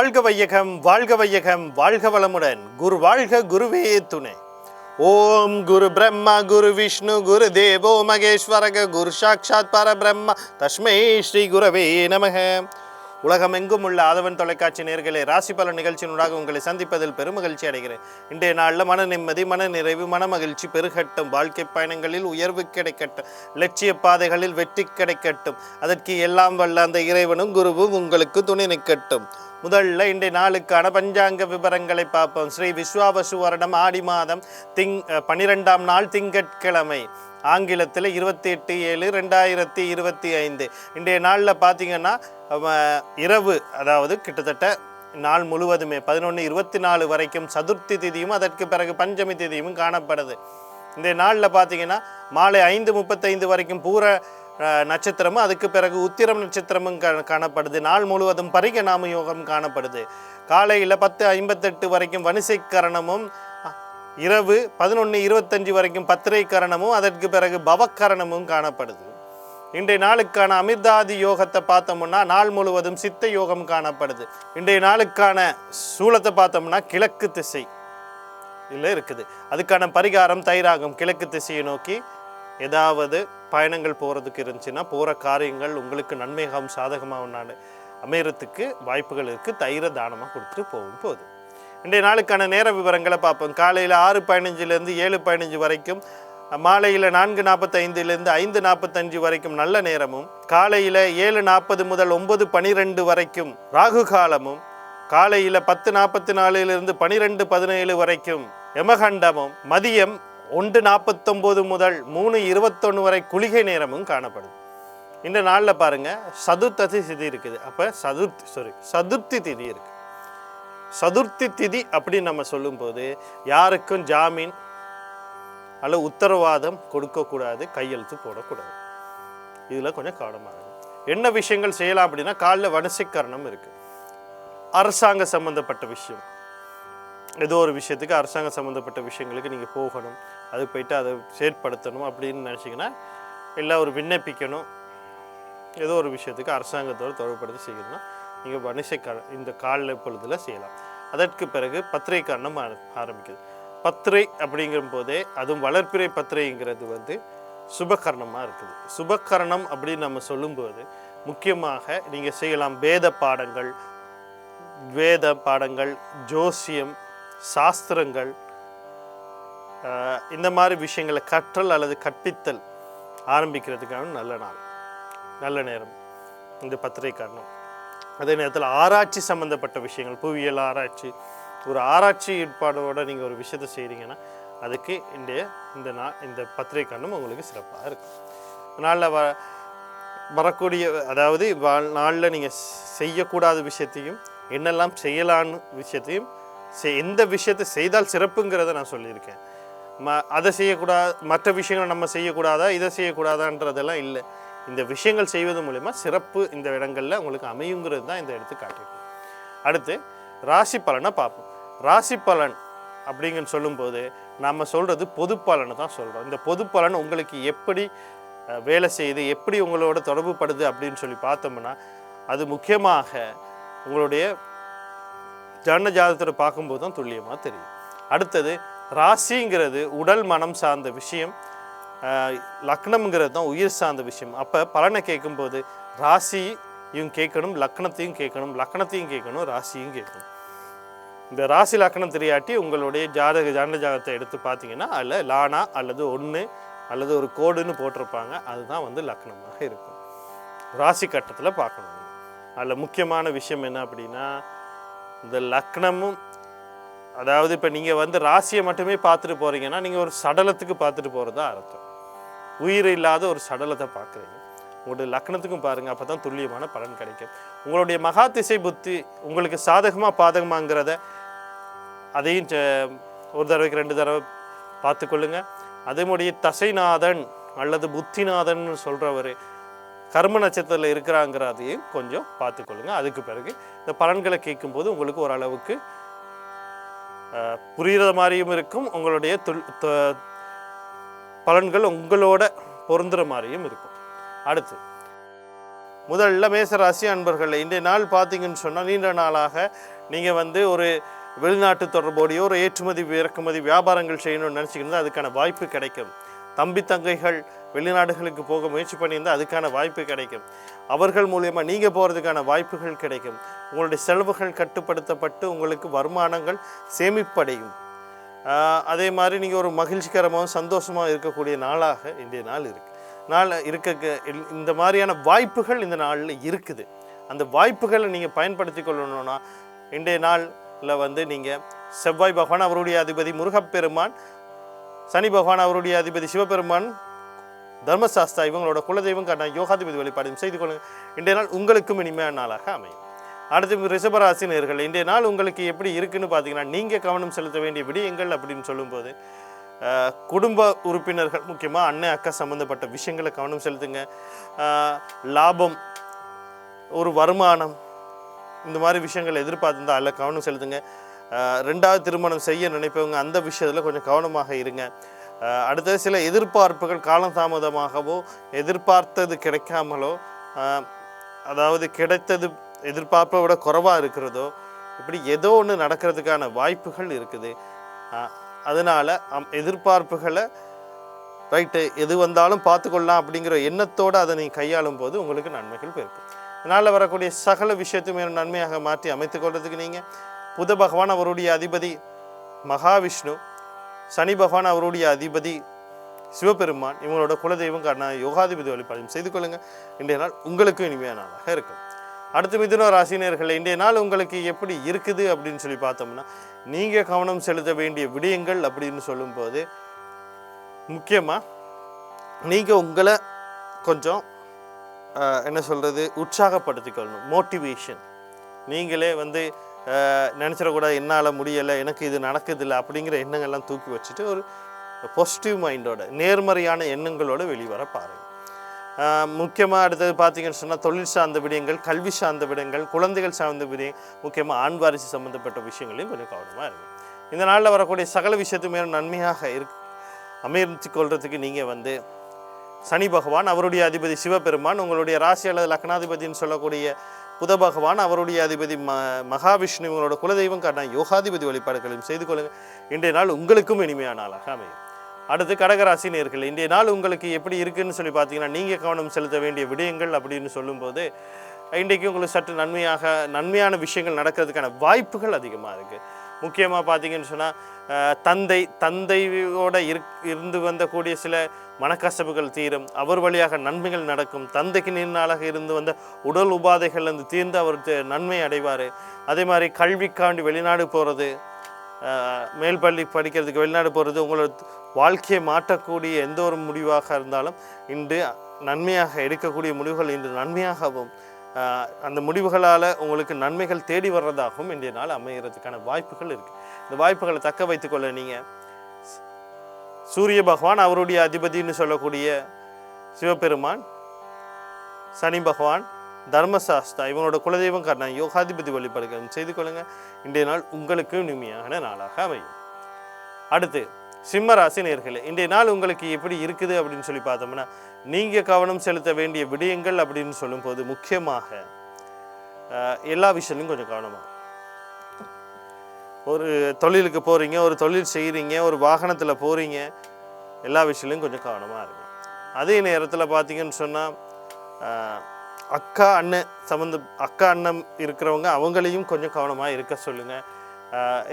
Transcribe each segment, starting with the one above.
வாழ்க வையகம் வாழ்க வையகம் வாழ்க வளமுடன். குரு வாழ்க குருவே துணை. ஓம் குரு பிரம்மா குரு விஷ்ணு குரு தேவோ மகேஸ்வரக குரு சாட்சாத் பரபிரம்ம. தஸ்மை ஸ்ரீ குரவே நமக. உலகமெங்கும் உள்ள ஆதவன் தொலைக்காட்சி நேர்களை ராசி பல நிகழ்ச்சியினூடாக உங்களை சந்திப்பதில் பெருமகிழ்ச்சி அடைகிறேன். இன்றைய நாளில் மன நிம்மதி மன நிறைவு மன மகிழ்ச்சி பெருகட்டும். வாழ்க்கை பயணங்களில் உயர்வு கிடைக்கட்டும். லட்சிய பாதைகளில் வெற்றி கிடைக்கட்டும். அதற்கு எல்லாம் வல்ல அந்த இறைவனும் குருவும் உங்களுக்கு துணை நிற்கட்டும். முதல்ல இன்றைய நாளுக்கான பஞ்சாங்க விவரங்களை பார்ப்போம். ஸ்ரீ விஸ்வாபசு வருடம் ஆடி மாதம் திங் பனிரெண்டாம் பன்னிரெண்டாம் நாள் திங்கட்கிழமை. ஆங்கிலத்தில் இருபத்தி எட்டு ஏழு ரெண்டாயிரத்தி இருபத்தி ஐந்து. இன்றைய நாளில் பார்த்தீங்கன்னா இரவு அதாவது கிட்டத்தட்ட நாள் முழுவதுமே பதினொன்று இருபத்தி நாலு வரைக்கும் சதுர்த்தி திதியும் அதற்கு பிறகு பஞ்சமி திதியும் காணப்படுது. இந்த நாளில் பார்த்திங்கன்னா மாலை ஐந்து முப்பத்தைந்து வரைக்கும் பூர நட்சத்திரமும் அதுக்கு பிறகு உத்திரம் நட்சத்திரமும் காணப்படுது. நாள் முழுவதும் பரிகநாம யோகம் காணப்படுது. காலையில் பத்து ஐம்பத்தெட்டு வரைக்கும் வனிசைக்கரணமும் இரவு பதினொன்று இருபத்தஞ்சு வரைக்கும் பத்திரை கரணமும் அதற்கு பிறகு பவக்கரணமும் காணப்படுது. இன்றைய நாளுக்கான அமிர்தாதி யோகத்தை பார்த்தோம்னா நாள் முழுவதும் சித்த யோகம் காணப்படுது. இன்றைய நாளுக்கான சூலத்தை பார்த்தோம்னா கிழக்கு திசை இதில் இருக்குது. அதுக்கான பரிகாரம் தைராகம் கிழக்கு திசையை நோக்கி ஏதாவது பயணங்கள் போகிறதுக்கு இருந்துச்சுன்னா போகிற காரியங்கள் உங்களுக்கு நன்மையாகவும் சாதகமாகவும் அமையறதுக்கு வாய்ப்புகள் இருக்குது தைர தானமாக கொடுத்துட்டு போகும் போது. இன்றைய நாளுக்கான நேர விவரங்களை பார்ப்போம். காலையில் ஆறு பதினஞ்சுலேருந்து ஏழு பதினஞ்சு வரைக்கும் மாலையில் நான்கு நாற்பத்தைந்துலேருந்து ஐந்து நாற்பத்தஞ்சு வரைக்கும் நல்ல நேரமும் காலையில் ஏழு நாற்பது முதல் ஒன்பது பனிரெண்டு வரைக்கும் ராகு காலமும் காலையில் பத்து நாற்பத்தி நாலுலேருந்து பனிரெண்டு பதினேழு வரைக்கும் யமகண்டமும் மதியம் ஒன்று நாற்பத்தொம்போது முதல் மூணு இருபத்தொன்று வரை குளிகை நேரமும் காணப்படுது இந்த நாளில் பாருங்கள் சதுர்த்ததி திதி இருக்குது. அப்போ சதுர்த்தி சாரி சதுர்த்தி திதி இருக்குது சதுர்த்தி திதி அப்படின்னு நம்ம சொல்லும்போது யாருக்கும் ஜாமீன் அல்ல உத்தரவாதம் கொடுக்கக்கூடாது கையெழுத்து போடக்கூடாது. இதில் கொஞ்சம் கவனமாக என்ன விஷயங்கள் செய்யலாம் அப்படின்னா காலைல வனசிக்கரணம் இருக்குது அரசாங்க சம்மந்தப்பட்ட விஷயம். ஏதோ ஒரு விஷயத்துக்கு அரசாங்கம் சம்மந்தப்பட்ட விஷயங்களுக்கு நீங்கள் போகணும். அது போயிட்டு அதை செயற்படுத்தணும் அப்படின்னு நினச்சிங்கன்னா இல்லை ஒரு விண்ணப்பிக்கணும். ஏதோ ஒரு விஷயத்துக்கு அரசாங்கத்தோடு தொடர்படுத்தி செய்யணும்னா நீங்கள் வணிசை க இந்த கால பொழுதில் செய்யலாம். அதற்கு பிறகு பத்திரை கரணம் ஆரம்பிக்குது. பத்திரை அப்படிங்கிற போதே அதுவும் வளர்ப்பிறை பத்திரைங்கிறது வந்து சுபகரணமாக இருக்குது. சுபகரணம் அப்படின்னு நம்ம சொல்லும்போது முக்கியமாக நீங்கள் செய்யலாம் வேத பாடங்கள் வேத பாடங்கள் ஜோசியம் சாஸ்திரங்கள் ஆஹ், இந்த மாதிரி விஷயங்களை கற்றல் அல்லது கற்பித்தல் ஆரம்பிக்கிறதுக்கான நல்ல நாள் நல்ல நேரம். இந்த பத்திரை காரணம். அதே நேரத்தில் ஆராய்ச்சி சம்மந்தப்பட்ட விஷயங்கள் புவியியல் ஆராய்ச்சி. ஒரு ஆராய்ச்சி ஏற்பாடோடு நீங்கள் ஒரு விஷயத்தை செய்கிறீங்கன்னா அதுக்கு இந்த இந்த நா இந்த பத்திரிகை கண்ணும் உங்களுக்கு சிறப்பாக இருக்கும். நாளில் வ வரக்கூடிய அதாவது வாழ்- நாளில் நீங்கள் செய்யக்கூடாத விஷயத்தையும் என்னெல்லாம் செய்யலான்னு விஷயத்தையும் செய் எந்த விஷயத்தை செய்தால் சிறப்புங்கிறத நான் சொல்லியிருக்கேன். ம அதை செய்யக்கூடாது மற்ற விஷயங்கள் நம்ம செய்யக்கூடாதா இதை செய்யக்கூடாதான்றதெல்லாம் இல்லை. இந்த விஷயங்கள் செய்வது மூலிமா சிறப்பு இந்த இடங்களில் உங்களுக்கு அமையுங்கிறது தான் இந்த இடத்து காட்டியிருக்கும் அடுத்து ராசி பலனை பார்ப்போம். ராசி பலன் அப்படிங்கன்னு சொல்லும்போது நம்ம சொல்கிறது பொது பலனை தான் சொல்கிறோம் இந்த பொது பலன் உங்களுக்கு எப்படி வேலை செய்யுது எப்படி உங்களோட தொடர்புப்படுது அப்படின்னு சொல்லி பார்த்தோம்னா அது முக்கியமாக உங்களுடைய ஜன ஜாதகத்தை பார்க்கும்போது தான் துல்லியமாக தெரியும். அடுத்தது ராசிங்கிறது உடல் மனம் சார்ந்த விஷயம். லக்னம்ங்கிறது தான் உயிர் சார்ந்த விஷயம். அப்போ பலனை கேட்கும்போது ராசியும் கேட்கணும் லக்னத்தையும் கேட்கணும் லக்னத்தையும் கேட்கணும் ராசியும் கேட்கணும். இந்த ராசி லக்னம் தெரியாட்டி உங்களுடைய ஜாதக ஜாண்ட ஜாதகத்தை எடுத்து பார்த்தீங்கன்னா அதில் லானா அல்லது ஒன்று அல்லது ஒரு கோடுன்னு போட்டிருப்பாங்க. அதுதான் வந்து லக்னமாக இருக்கும். ராசி கட்டத்தில் பார்க்கணும். அதில் முக்கியமான விஷயம் என்ன அப்படின்னா இந்த லக்னமும் அதாவது இப்போ நீங்கள் வந்து ராசியை மட்டுமே பார்த்துட்டு போகிறீங்கன்னா நீங்கள் ஒரு சடலத்துக்கு பார்த்துட்டு போகிறதா அர்த்தம். உயிர் இல்லாத ஒரு சடலத்தை பார்க்குறீங்க. உங்களுடைய லக்னத்துக்கும் பாருங்கள் அப்போ தான் துல்லியமான பலன் கிடைக்கும். உங்களுடைய மகா திசை புத்தி உங்களுக்கு சாதகமாக பாதகமாங்கிறத அதையும் ஒரு தடவைக்கு ரெண்டு தடவை பார்த்துக்கொள்ளுங்க அதேமுடைய தசைநாதன் அல்லது புத்திநாதன் சொல்கிறவர் கர்ம நட்சத்திரத்தில் இருக்கிறாங்கிறதையும் கொஞ்சம் பார்த்துக்கொள்ளுங்க அதுக்கு பிறகு இந்த பலன்களை கேட்கும்போது உங்களுக்கு ஓரளவுக்கு புரிகிற மாதிரியும் இருக்கும். உங்களுடைய பலன்கள் உங்களோட பொருந்துற மாதிரியும் இருக்கும். அடுத்து முதல்ல மேசராசி அன்பர்கள் இன்றைய நாள் பார்த்தீங்கன்னு சொன்னால் நீண்ட நாளாக நீங்கள் வந்து ஒரு வெளிநாட்டு தொடர்போடையோ ஒரு ஏற்றுமதி இறக்குமதி வியாபாரங்கள் செய்யணும்னு நினச்சிக்கிட்டு அதுக்கான வாய்ப்பு கிடைக்கும். தம்பி தங்கைகள் வெளிநாடுகளுக்கு போக முயற்சி பண்ணியிருந்தால் அதுக்கான வாய்ப்பு கிடைக்கும். அவர்கள் மூலியமாக நீங்கள் போகிறதுக்கான வாய்ப்புகள் கிடைக்கும். உங்களுடைய செலவுகள் கட்டுப்படுத்தப்பட்டு உங்களுக்கு வருமானங்கள் சேமிப்படையும். அதே மாதிரி நீங்கள் ஒரு மகிழ்ச்சிகரமாகவும் சந்தோஷமாக இருக்கக்கூடிய நாளாக இன்றைய நாள் இருக்குது நாள் இருக்க இந்த மாதிரியான வாய்ப்புகள் இந்த நாளில் இருக்குது. அந்த வாய்ப்புகளை நீங்கள் பயன்படுத்தி கொள்ளணும்னா இன்றைய நாளில் வந்து நீங்கள் செவ்வாய் பகவான் அவருடைய அதிபதி முருகப்பெருமான் சனி பகவான் அவருடைய அதிபதி சிவபெருமான் தர்மசாஸ்தா இவங்களோட குலதெய்வம் காட்டின யோகாதிபதி வழிபாடும் செய்து கொள்ளுங்கள் இன்றைய நாள் உங்களுக்கும் இனிமையான நாளாக அமையும். அடுத்து ரிஷபராசி நேர்கள் இன்றைய நாள் உங்களுக்கு எப்படி இருக்குன்னு பார்த்தீங்கன்னா நீங்கள் கவனம் செலுத்த வேண்டிய விடயங்கள் அப்படின்னு சொல்லும்போது குடும்ப உறுப்பினர்கள் முக்கியமாக அண்ணன் அக்கா சம்மந்தப்பட்ட விஷயங்களை கவனம் செலுத்துங்க. லாபம் ஒரு வருமானம் இந்த மாதிரி விஷயங்கள் எதிர்பார்த்துருந்தா அதில் கவனம் செலுத்துங்க. ரெண்டாவது திருமணம் செய்ய நினைப்பவங்க அந்த விஷயத்தில் கொஞ்சம் கவனமாக இருங்க. அடுத்தது சில எதிர்பார்ப்புகள் காலதாமதமாகவோ எதிர்பார்த்தது கிடைக்காமலோ அதாவது கிடைத்தது எதிர்பார்ப்பை விட குறைவாக இருக்கிறதோ இப்படி ஏதோ ஒன்று நடக்கிறதுக்கான வாய்ப்புகள் இருக்குது. அதனால் அம்- எதிர்பார்ப்புகளை ரைட்டு எது வந்தாலும் பார்த்துக்கொள்ளலாம் அப்படிங்கிற எண்ணத்தோடு அதை நீங்கள் கையாளும் போது உங்களுக்கு நன்மைகள் பெருக்கும் இதனால் வரக்கூடிய சகல விஷயத்தையும் நன்மையாக மாற்றி அமைத்துக் கொள்றதுக்கு நீங்கள் புத பகவான் அவருடைய அதிபதி மகாவிஷ்ணு சனி பகவான் அவருடைய அதிபதி சிவபெருமான் இவங்களோட குலதெய்வம் காரணம் யோகாதிபதி வழிபாடும் செய்து கொள்ளுங்கள் இன்றைய நாள் உங்களுக்கும் இனிமையான நாளாக இருக்கும். அடுத்து மிதுன ராசினியர்கள் இன்றைய நாள் உங்களுக்கு எப்படி இருக்குது அப்படின்னு சொல்லி பார்த்தோம்னா நீங்கள் கவனம் செலுத்த வேண்டிய விடயங்கள் அப்படின்னு சொல்லும்போது முக்கியமாக நீங்கள் உங்களை கொஞ்சம் என்ன சொல்கிறது உற்சாகப்படுத்திக்கொள்ளணும். மோட்டிவேஷன் நீங்களே வந்து நினச்சிடக்கூடாது என்னால் முடியலை எனக்கு இது நடக்குதில்லை அப்படிங்கிற எண்ணங்கள்லாம் தூக்கி வச்சுட்டு ஒரு பாசிட்டிவ் மைண்டோட நேர்மறையான எண்ணங்களோட வெளிவர பாருங்கள் முக்கியமாக அடுத்தது பார்த்தீங்கன்னு சொன்னால் தொழில் சார்ந்த விடயங்கள் கல்வி சார்ந்த விடயங்கள் குழந்தைகள் சார்ந்த விடயம் முக்கியமாக ஆண் வாரிசு சம்மந்தப்பட்ட விஷயங்களையும் கொஞ்சம் கவனமாக இருக்கும் இந்த நாளில் வரக்கூடிய சகல விஷயத்துமே நன்மையாக இருக்கு. அமைத்து கொள்றதுக்கு நீங்கள் வந்து சனி பகவான் அவருடைய அதிபதி சிவபெருமான் உங்களுடைய ராசி அல்லது லக்னாதிபதின்னு சொல்லக்கூடிய புத பகவான் அவருடைய அதிபதி ம மகாவிஷ்ணு இவங்களோட குலதெய்வம் காரணம் யோகாதிபதி வழிபாடுகளையும் செய்து கொள்ளுங்கள் இன்றைய நாள் உங்களுக்கும் இனிமையான நாளாக அமையும். அடுத்து கடகராசி நேர்கள் இன்றைய நாள் உங்களுக்கு எப்படி இருக்குன்னு சொல்லி பார்த்தீங்கன்னா நீங்கள் கவனம் செலுத்த வேண்டிய விடயங்கள் அப்படின்னு சொல்லும்போது இன்றைக்கு உங்களுக்கு சற்று நன்மையாக நன்மையான விஷயங்கள் நடக்கிறதுக்கான வாய்ப்புகள் அதிகமாக இருக்குது முக்கியமாக பார்த்தீங்கன்னு சொன்னால் தந்தை தந்தையோட இரு இருந்து வந்தக்கூடிய சில மனக்கசப்புகள் தீரும். அவர் வழியாக நன்மைகள் நடக்கும். தந்தைக்கு நீண்ட இருந்து வந்த உடல் உபாதைகள் வந்து தீர்ந்து அவர் நன்மை அடைவார். அதே மாதிரி கல்விக்காண்டி வெளிநாடு போகிறது மேல் பள்ளி படிக்கிறதுக்கு வெளிநாடு போகிறது உங்களோட வாழ்க்கையை மாற்றக்கூடிய எந்த ஒரு முடிவாக இருந்தாலும் இன்று நன்மையாக எடுக்கக்கூடிய முடிவுகள் இன்று நன்மையாகவும் அந்த முடிவுகளால் உங்களுக்கு நன்மைகள் தேடி வர்றதாகவும் இன்றைய நாள் அமைகிறதுக்கான வாய்ப்புகள் இருக்குது இந்த வாய்ப்புகளை தக்க வைத்துக்கொள்ள நீங்கள் சூரிய பகவான் அவருடைய அதிபதின்னு சொல்லக்கூடிய சிவபெருமான் சனி பகவான் தர்மசாஸ்தா இவனோட குலதெய்வம் காரணம் யோகாதிபதி வழிபாடுகள் செய்து கொள்ளுங்கள் இன்றைய நாள் உங்களுக்கு இனிமையான நாளாக அமையும். அடுத்து சிம்ம ராசி நேர்களே இன்றைய நாள் உங்களுக்கு எப்படி இருக்குது அப்படின்னு சொல்லி பார்த்தோம்னா நீங்கள் கவனம் செலுத்த வேண்டிய விடயங்கள் அப்படின்னு சொல்லும்போது முக்கியமாக எல்லா விஷயத்துலையும் கொஞ்சம் கவனமாக ஒரு தொழிலுக்கு போகிறீங்க ஒரு தொழில் செய்கிறீங்க ஒரு வாகனத்தில் போகிறீங்க எல்லா விஷயத்துலையும் கொஞ்சம் கவனமாக இருக்கு அதே நேரத்தில் பார்த்தீங்கன்னு சொன்னால் அக்கா அண்ணன் சம்மந்த அக்கா அண்ணன் இருக்கிறவங்க அவங்களையும் கொஞ்சம் கவனமாக இருக்க சொல்லுங்கள்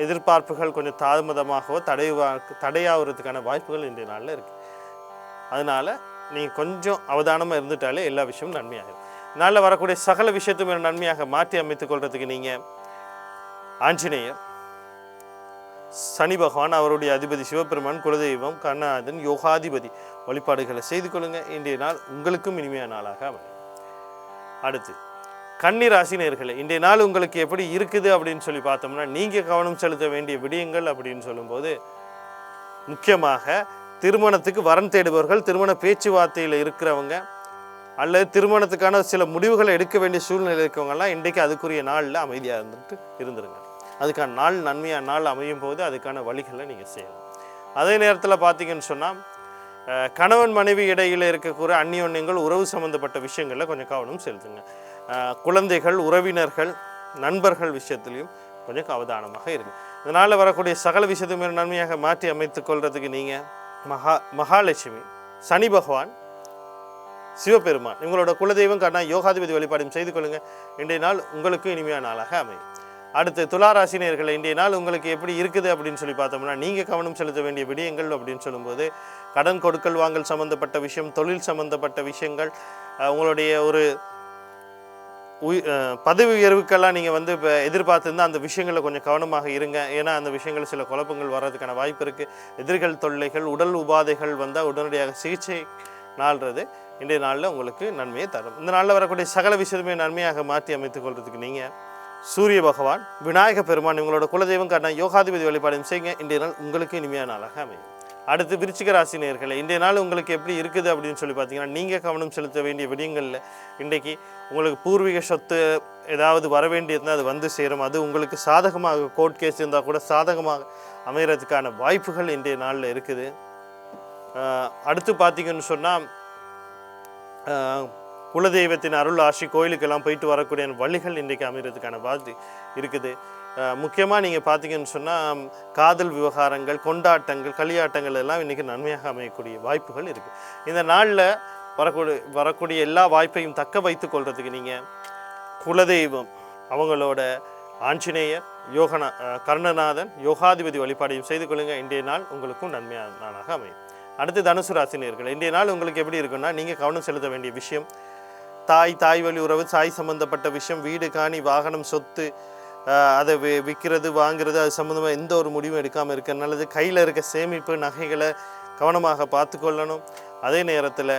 எதிர்பார்ப்புகள் கொஞ்சம் தாமதமாகவோ தடைவா தடையாகிறதுக்கான வாய்ப்புகள் இன்றைய நாளில் இருக்குது அதனால் நீங்கள் கொஞ்சம் அவதானமாக இருந்துட்டாலே எல்லா விஷயமும் நன்மையாகும் நாளில் வரக்கூடிய சகல விஷயத்தும் நன்மையாக மாற்றி அமைத்துக் கொள்றதுக்கு நீங்கள் ஆஞ்சநேயர் சனி பகவான் அவருடைய அதிபதி சிவபெருமான் குலதெய்வம் கண்ணநாதன் யோகாதிபதி வழிபாடுகளை செய்து கொள்ளுங்கள் இன்றைய நாள் உங்களுக்கும் இனிமையான நாளாக அமையும். அடுத்து கன்னி ராசி இன்றைய நாள் உங்களுக்கு எப்படி இருக்குது அப்படின்னு சொல்லி பார்த்தோம்னா நீங்கள் கவனம் செலுத்த வேண்டிய விடயங்கள் அப்படின்னு சொல்லும்போது முக்கியமாக திருமணத்துக்கு வரன் தேடுபவர்கள் திருமண பேச்சுவார்த்தையில் இருக்கிறவங்க அல்லது திருமணத்துக்கான சில முடிவுகளை எடுக்க வேண்டிய சூழ்நிலை இருக்கவங்கெல்லாம் இன்றைக்கு அதுக்குரிய நாளில் அமைதியாக இருந்துட்டு இருந்துருங்க. அதுக்கான நாள் நன்மையான நாள் அமையும் போது அதுக்கான வழிகளை நீங்கள் செய்யணும் அதே நேரத்தில் பார்த்தீங்கன்னு சொன்னால் கணவன் மனைவி இடையில் இருக்கக்கூடிய அந்நியோன்யங்கள் உறவு சம்மந்தப்பட்ட விஷயங்களில் கொஞ்சம் கவனம் செலுத்துங்க. குழந்தைகள் உறவினர்கள் நண்பர்கள் விஷயத்துலையும் கொஞ்சம் அவதானமாக இருங்க இதனால் வரக்கூடிய சகல விஷயத்தையும் நன்மையாக மாற்றி அமைத்துக் கொள்றதுக்கு நீங்கள் மகா மகாலட்சுமி சனி பகவான் சிவபெருமான் உங்களோட குலதெய்வம் கண்ணா யோகாதிபதி வழிபாடும் செய்து கொள்ளுங்கள் இன்றைய நாள் உங்களுக்கு இனிமையான நாளாக அமையும். அடுத்து துளாராசினியர்களை இன்றைய நாள் உங்களுக்கு எப்படி இருக்குது அப்படின்னு சொல்லி பார்த்தோம்னா நீங்கள் கவனம் செலுத்த வேண்டிய விடயங்கள் அப்படின்னு சொல்லும்போது கடன் கொடுக்கல் வாங்கல் சம்மந்தப்பட்ட விஷயம் தொழில் சம்மந்தப்பட்ட விஷயங்கள் உங்களுடைய ஒரு பதவி உயர்வுக்கெல்லாம் நீங்கள் வந்து இப்போ எதிர்பார்த்துருந்தா அந்த விஷயங்களில் கொஞ்சம் கவனமாக இருங்க. ஏன்னா அந்த விஷயங்கள் சில குழப்பங்கள் வர்றதுக்கான வாய்ப்பு இருக்குது எதிர்கள் தொல்லைகள் உடல் உபாதைகள் வந்தால் உடனடியாக சிகிச்சை நாள்றது இன்றைய நாளில் உங்களுக்கு நன்மையை தரும். இந்த நாளில் வரக்கூடிய சகல விஷயத்துமே நன்மையாக மாற்றி அமைத்துக் கொள்றதுக்கு நீங்கள் சூரிய பகவான் விநாயக பெருமான் உங்களோட குலதெய்வம் காரண யோகாதிபதி வழிபாடும் செய்யுங்க. இன்றைய நாள் உங்களுக்கு இனிமையான நாளாக அமையும். அடுத்து விருச்சிக ராசி நேர்களை இன்றைய நாள் உங்களுக்கு எப்படி இருக்குது அப்படின்னு சொல்லி பார்த்தீங்கன்னா நீங்கள் கவனம் செலுத்த வேண்டிய விடயங்களில் இன்றைக்கி உங்களுக்கு பூர்வீக சொத்து ஏதாவது வர வேண்டியிருந்தால் அது வந்து சேரும். அது உங்களுக்கு சாதகமாக கோர்ட் கேஸ் இருந்தால் கூட சாதகமாக அமைகிறதுக்கான வாய்ப்புகள் இன்றைய நாளில் இருக்குது. அடுத்து பார்த்தீங்கன்னு சொன்னால் குலதெய்வத்தின் அருள் ஆசி கோயிலுக்கெல்லாம் போயிட்டு வரக்கூடிய வழிகள் இன்றைக்கு அமைகிறதுக்கான வாய்ப்பு இருக்குது. முக்கியமாக நீங்கள் பார்த்தீங்கன்னு சொன்னால் காதல் விவகாரங்கள் கொண்டாட்டங்கள் களியாட்டங்கள் எல்லாம் இன்றைக்கி நன்மையாக அமையக்கூடிய வாய்ப்புகள் இருக்குது இந்த நாளில் வரக்கூடிய வரக்கூடிய எல்லா வாய்ப்பையும் தக்க வைத்து கொள்றதுக்கு நீங்கள் குலதெய்வம் அவங்களோட ஆஞ்சநேயர் யோகனா கர்ணநாதன் யோகாதிபதி வழிபாடையும் செய்து கொள்ளுங்கள் இன்றைய நாள் உங்களுக்கும் நன்மையான நாளாக அமையும். அடுத்து தனுசு ராசினியர்கள் இன்றைய நாள் உங்களுக்கு எப்படி இருக்குன்னா நீங்கள் கவனம் செலுத்த வேண்டிய விஷயம் தாய் தாய் வழி உறவு தாய் சம்பந்தப்பட்ட விஷயம் வீடு காணி வாகனம் சொத்து அதை வி விற்கிறது வாங்கிறது அது சம்மந்தமாக எந்த ஒரு முடிவும் எடுக்காமல் இருக்க நல்லது கையில் இருக்க சேமிப்பு நகைகளை கவனமாக பார்த்துக்கொள்ளணும் அதே நேரத்தில்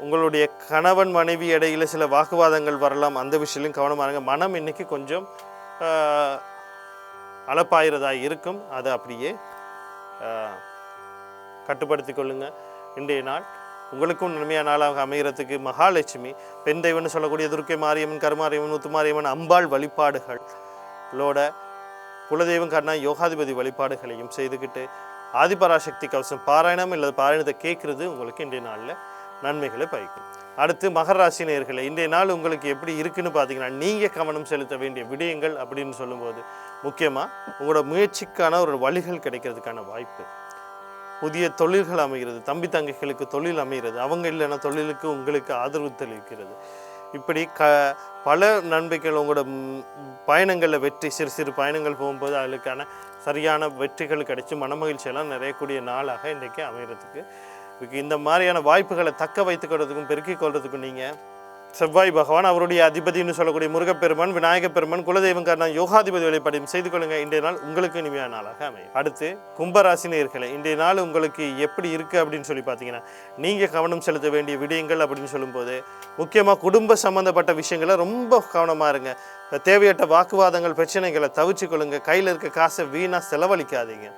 உங்களுடைய கணவன் மனைவி இடையில் சில வாக்குவாதங்கள் வரலாம். அந்த விஷயத்திலும் கவனமாக இருங்க. மனம் இன்னைக்கு கொஞ்சம் ஆஹ், இருக்கும். அதை அப்படியே கட்டுப்படுத்தி கொள்ளுங்கள் இன்றைய நாள் உங்களுக்கும் நன்மையான நாளாக அமைகிறதுக்கு மகாலட்சுமி பெண் தெய்வம்னு சொல்லக்கூடிய துர்க்கை மாரியம்மன் கருமாரியம்மன் முத்துமாரியம்மன் அம்பாள் வழிபாடுகளோட குலதெய்வம் கண்ணா யோகாதிபதி வழிபாடுகளையும் செய்துக்கிட்டு ஆதிபராசக்தி கவசம் பாராயணம் இல்லை பாராயணத்தை கேட்குறது உங்களுக்கு இன்றைய நாளில் நன்மைகளை பயக்கும். அடுத்து மகர ராசி இன்றைய நாள் உங்களுக்கு எப்படி இருக்குன்னு பார்த்தீங்கன்னா நீங்கள் கவனம் செலுத்த வேண்டிய விடயங்கள் அப்படின்னு சொல்லும்போது முக்கியமாக உங்களோட முயற்சிக்கான ஒரு வழிகள் கிடைக்கிறதுக்கான வாய்ப்பு. புதிய தொழில்கள் அமைகிறது. தம்பி தங்கைகளுக்கு தொழில் அமைகிறது. அவங்க இல்லைன்னா தொழிலுக்கு உங்களுக்கு ஆதரவு தெரிவிக்கிறது இப்படி க பல நன்மைகள் உங்களோட பயணங்களில் வெற்றி சிறு சிறு பயணங்கள் போகும்போது அதுக்கான சரியான வெற்றிகள் கிடைச்சி மனமகிழ்ச்சியெல்லாம் நிறையக்கூடிய நாளாக இன்றைக்கி அமைகிறதுக்கு இந்த மாதிரியான வாய்ப்புகளை தக்க வைத்துக்கிறதுக்கும் பெருக்கிக் கொள்றதுக்கும் நீங்கள் செவ்வாய் பகவான் அவருடைய அதிபதினு சொல்லக்கூடிய முருகப்பெருமான் விநாயகப் பெருமான் குலதெய்வம் காரணம் யோகாதிபதி வழிபாடையும் செய்து கொள்ளுங்கள். இன்றைய நாள் உங்களுக்கு இனிமையான நாளாக அமையும். அடுத்து கும்பராசினியர்களை இன்றைய நாள் உங்களுக்கு எப்படி இருக்குது அப்படின்னு சொல்லி பார்த்தீங்கன்னா நீங்கள் கவனம் செலுத்த வேண்டிய விடயங்கள் அப்படின்னு சொல்லும்போது முக்கியமாக குடும்ப சம்மந்தப்பட்ட விஷயங்களை ரொம்ப கவனமாக இருங்க. தேவையற்ற வாக்குவாதங்கள் பிரச்சனைகளை தவிச்சு கொள்ளுங்கள் கையில் இருக்க காசை வீணாக செலவழிக்காதீங்க.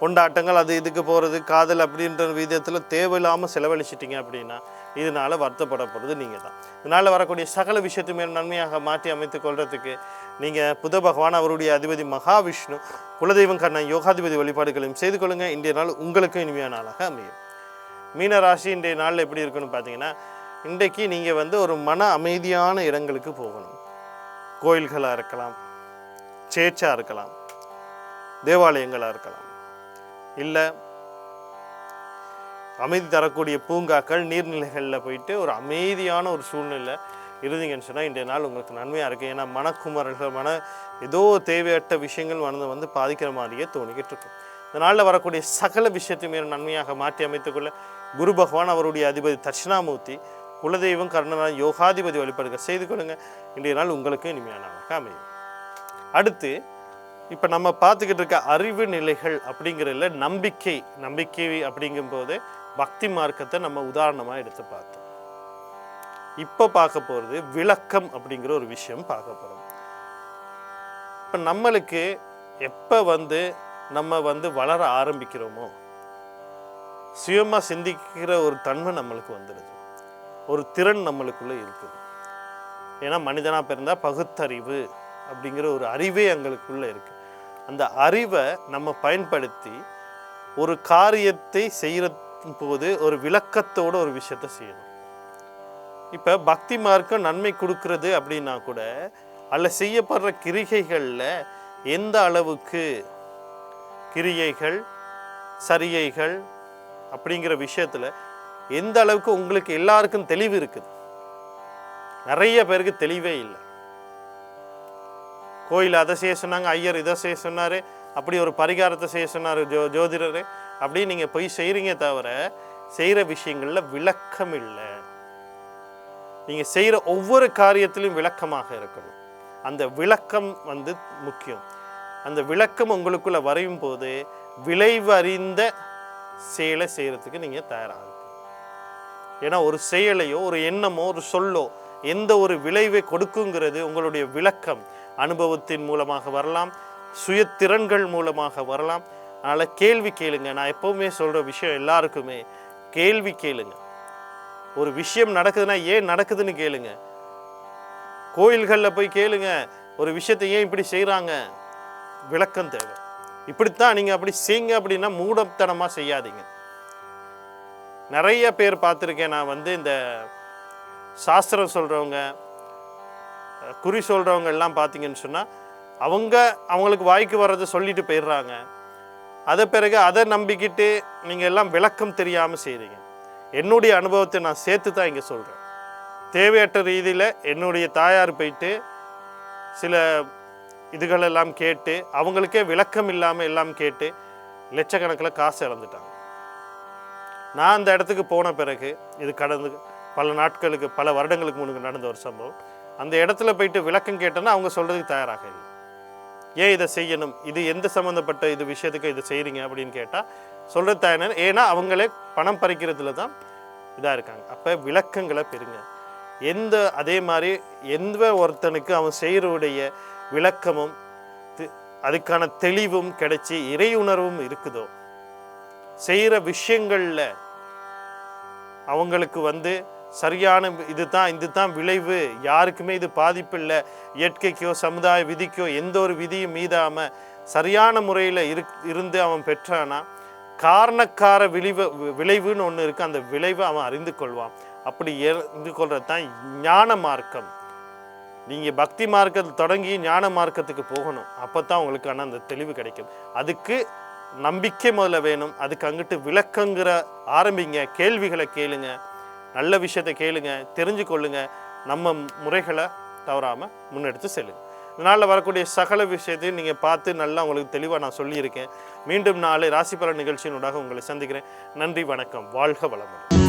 கொண்டாட்டங்கள் அது இதுக்கு போகிறது காதல் அப்படின்ற விதத்தில் தேவையில்லாமல் செலவழிச்சிட்டிங்க அப்படின்னா இதனால் வருத்தப்பட போகிறது நீங்கள் தான் இதனால் வரக்கூடிய சகல விஷயத்தையுமே நன்மையாக மாற்றி அமைத்து கொள்றதுக்கு நீங்கள் புத பகவான் அவருடைய அதிபதி மகாவிஷ்ணு குலதெய்வம் கண்ண யோகாதிபதி வழிபாடுகளையும் செய்து கொள்ளுங்கள் இன்றைய நாள் உங்களுக்கும் இனிமையான நாளாக அமையும். மீன ராசி இன்றைய நாளில் எப்படி இருக்குன்னு பார்த்தீங்கன்னா இன்றைக்கு நீங்கள் வந்து ஒரு மன அமைதியான இடங்களுக்கு போகணும். கோயில்களாக இருக்கலாம் சேர்ச்சாக இருக்கலாம் தேவாலயங்களாக இருக்கலாம். இல்லை அமைதி தரக்கூடிய பூங்காக்கள் நீர்நிலைகளில் போயிட்டு ஒரு அமைதியான ஒரு சூழ்நிலை இருந்தீங்கன்னு சொன்னால் இன்றைய நாள் உங்களுக்கு நன்மையாக இருக்குது ஏன்னா மனக்குமரல்கள் மன ஏதோ தேவையற்ற விஷயங்கள் மனதை வந்து பாதிக்கிற மாதிரியே தோணிக்கிட்டு இருக்கும் இந்த நாளில் வரக்கூடிய சகல விஷயத்தையுமே நன்மையாக மாற்றி அமைத்துக்கொள்ள குரு பகவான் அவருடைய அதிபதி தட்சிணாமூர்த்தி குலதெய்வம் கர்ணனால் யோகாதிபதி வழிபாடுகள் செய்து கொடுங்க இன்றைய நாள் உங்களுக்கு இனிமையான அமையும். அடுத்து இப்போ நம்ம பார்த்துக்கிட்டு இருக்க அறிவு நிலைகள் அப்படிங்கிறதுல நம்பிக்கை நம்பிக்கை அப்படிங்கும்போது பக்தி மார்க்கத்தை நம்ம உதாரணமாக எடுத்து பார்த்தோம். இப்போ பார்க்க போகிறது விளக்கம் அப்படிங்கிற ஒரு விஷயம் பார்க்க போகிறோம் இப்போ நம்மளுக்கு எப்போ வந்து நம்ம வந்து வளர ஆரம்பிக்கிறோமோ சுயமாக சிந்திக்கிற ஒரு தன்மை நம்மளுக்கு வந்துடுது ஒரு திறன் நம்மளுக்குள்ளே இருக்குது. ஏன்னா மனிதனாக பிறந்தா பகுத்தறிவு அப்படிங்கிற ஒரு அறிவே எங்களுக்குள்ளே இருக்குது அந்த அறிவை நம்ம பயன்படுத்தி ஒரு காரியத்தை செய்கிற போது ஒரு விளக்கத்தோட ஒரு விஷயத்த செய்யணும். இப்போ பக்தி மார்க்கம் நன்மை கொடுக்கறது அப்படின்னா கூட அதில் செய்யப்படுற கிரிகைகளில் எந்த அளவுக்கு கிரியைகள் சரியைகள் அப்படிங்கிற விஷயத்தில் எந்த அளவுக்கு உங்களுக்கு எல்லாருக்கும் தெளிவு இருக்குது? நிறைய பேருக்கு தெளிவே இல்லை. கோயில் அதை செய்ய சொன்னாங்க ஐயர் இதை செய்ய சொன்னார் அப்படி ஒரு பரிகாரத்தை செய்ய சொன்னார் ஜோ ஜோதிடர். அப்படி நீங்கள் போய் செய்கிறீங்க தவிர செய்கிற விஷயங்களில் விளக்கம் இல்லை நீங்கள் செய்கிற ஒவ்வொரு காரியத்திலும் விளக்கமாக இருக்கணும். அந்த விளக்கம் வந்து முக்கியம். அந்த விளக்கம் உங்களுக்குள்ள வரையும் போது விளைவு அறிந்த செயலை செய்கிறதுக்கு நீங்கள் தயாராகும் ஏன்னா ஒரு செயலையோ ஒரு எண்ணமோ ஒரு சொல்லோ எந்த ஒரு விளைவை கொடுக்குங்கிறது உங்களுடைய விளக்கம். அனுபவத்தின் மூலமாக வரலாம். சுயத்திறன்கள் மூலமாக வரலாம். அதனால் கேள்வி கேளுங்க. நான் எப்போவுமே சொல்கிற விஷயம் எல்லாருக்குமே கேள்வி கேளுங்க. ஒரு விஷயம் நடக்குதுன்னா ஏன் நடக்குதுன்னு கேளுங்க. கோயில்களில் போய் கேளுங்க. ஒரு விஷயத்தை ஏன் இப்படி செய்கிறாங்க விளக்கம் தேவை. இப்படித்தான் நீங்கள் அப்படி செய்யுங்க அப்படின்னா மூடத்தனமாக செய்யாதீங்க. நிறைய பேர் பார்த்துருக்கேன். நான் வந்து இந்த சாஸ்திரம் சொல்கிறவங்க குறி சொல்கிறவங்க எல்லாம் பார்த்தீங்கன்னு சொன்னால் அவங்க அவங்களுக்கு வாய்க்கு வர்றதை சொல்லிட்டு போயிடுறாங்க. அதை பிறகு அதை நம்பிக்கிட்டு நீங்கள் எல்லாம் விளக்கம் தெரியாமல் செய்கிறீங்க என்னுடைய அனுபவத்தை நான் சேர்த்து தான் இங்கே சொல்கிறேன் தேவையற்ற ரீதியில் என்னுடைய தாயார் போயிட்டு சில இதுகளெல்லாம் கேட்டு அவங்களுக்கே விளக்கம் இல்லாமல் எல்லாம் கேட்டு லட்சக்கணக்கில் காசு இழந்துட்டாங்க. நான் அந்த இடத்துக்கு போன பிறகு இது கடந்து பல நாட்களுக்கு பல வருடங்களுக்கு முன்னுக்கு நடந்த ஒரு சம்பவம். அந்த இடத்துல போயிட்டு விளக்கம் கேட்டேன்னா அவங்க சொல்கிறதுக்கு தயாராக இல்லை. ஏன் இதை செய்யணும்? இது எந்த சம்மந்தப்பட்ட இது விஷயத்துக்கு இது செய்கிறீங்க அப்படின்னு கேட்டால் சொல்கிறது தயார் ஏன்னா அவங்களே பணம் பறிக்கிறதுல தான் இதாக இருக்காங்க. அப்போ விளக்கங்களை பெறுங்க. எந்த அதே மாதிரி எந்த ஒருத்தனுக்கு அவன் செய்கிறவுடைய விளக்கமும் அதுக்கான தெளிவும் கிடைச்சி இறை உணர்வும் இருக்குதோ? செய்கிற விஷயங்களில் அவங்களுக்கு வந்து சரியான இதுதான் இதுதான் விளைவு. யாருக்குமே இது பாதிப்பில்லை. இயற்கைக்கோ சமுதாய விதிக்கோ எந்த ஒரு விதியும் மீதாமல் சரியான முறையில் இரு இருந்து அவன் பெற்றானா? காரணக்கார விளைவு விளைவுன்னு ஒன்று இருக்குது அந்த விளைவை அவன் அறிந்து கொள்வான். அப்படி அறிந்து கொள்றது தான் ஞான மார்க்கம். நீங்கள் பக்தி மார்க்கத்தில் தொடங்கி ஞான மார்க்கத்துக்கு போகணும். அப்போ தான் உங்களுக்கான அந்த தெளிவு கிடைக்கும். அதுக்கு நம்பிக்கை முதல்ல வேணும். அதுக்கு அங்கிட்டு விளக்கங்கிற ஆரம்பிங்க. கேள்விகளை கேளுங்கள் நல்ல விஷயத்தை கேளுங்க தெரிஞ்சு கொள்ளுங்க நம்ம முறைகளை தவறாமல் முன்னெடுத்து செல்லுங்கள் இதனால் வரக்கூடிய சகல விஷயத்தையும் நீங்கள் பார்த்து நல்லா உங்களுக்கு தெளிவாக நான் சொல்லியிருக்கேன். மீண்டும் நாளை ராசிபலன் நிகழ்ச்சியினூடாக உங்களை சந்திக்கிறேன். நன்றி வணக்கம். வாழ்க வளமுடன்.